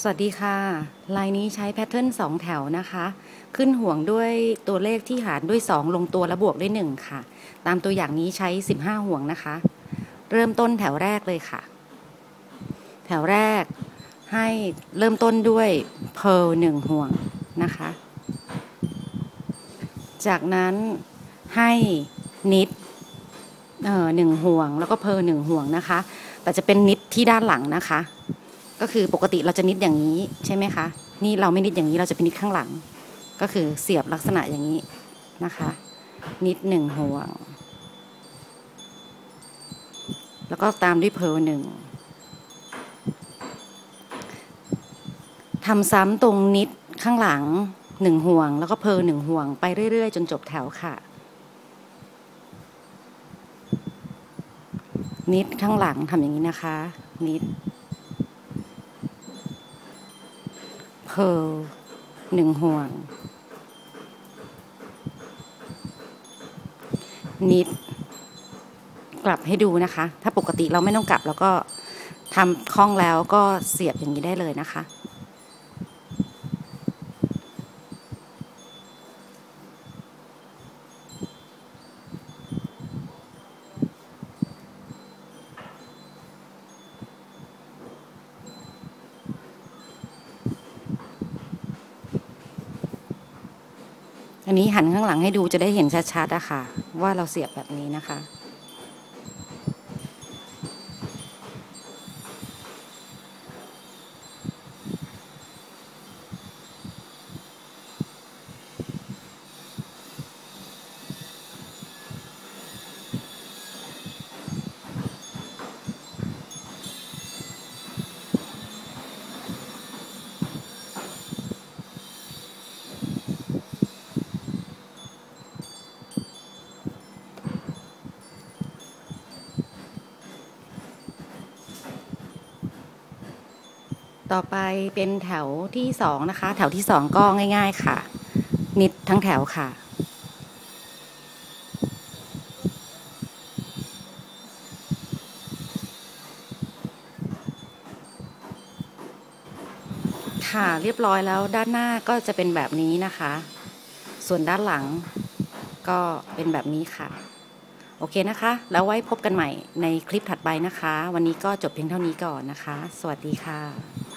สวัสดีค่ะ ลายนี้ใช้แพทเทิร์น2แถวนะคะ ขึ้นห่วงด้วยตัวเลขที่หารด้วย 2 ลงตัวและบวกด้วย 1 ค่ะ ตามตัวอย่างนี้ใช้ 15 ห่วงนะคะ เริ่มต้นแถวแรกเลยค่ะ แถวแรกให้เริ่มต้นด้วยเพลหนึ่งห่วงนะคะ จากนั้นให้นิดเอ่อหนึ่งห่วงแล้วก็เพลหนึ่งห่วงนะคะ แต่จะเป็นนิดที่ด้านหลังนะคะ ก็คือปกติเราจะนิดอย่างนี้ใช่ไหมคะ นี่เราไม่นิดอย่างนี้เราจะเป็นนิดข้างหลัง ก็คือเสียบลักษณะอย่างนี้นะคะ นิดหนึ่งห่วง แล้วก็ตามด้วยเพลหนึ่งทำซ้ำตรงนิดข้างหลังหนึ่งห่วง แล้วก็เพลหนึ่งห่วง ไปเรื่อย ๆ จนจบแถวค่ะ นิดข้างหลังทำอย่างนี้นะคะ นิด เพลหนึ่งห่วง นิด กลับให้ดูนะคะ ถ้าปกติเราไม่ต้องกลับ แล้วก็ทำคล่องแล้วก็เสียบอย่างนี้ได้เลยนะคะ อันนี้หันข้างหลังให้ดูจะได้เห็นชัดๆอะค่ะว่าเราเสียบแบบนี้นะคะ ต่อไปเป็นแถวที่สองนะคะ แถวที่สองก็ง่าย ๆค่ะ นิดทั้งแถวค่ะ ค่ะเรียบร้อยแล้วด้านหน้าก็จะเป็นแบบนี้นะคะ ส่วนด้านหลังก็เป็นแบบนี้ค่ะ โอเคนะคะ แล้วไว้พบกันใหม่ในคลิปถัดไปนะคะ วันนี้ก็จบเพียงเท่านี้ก่อนนะคะ สวัสดีค่ะ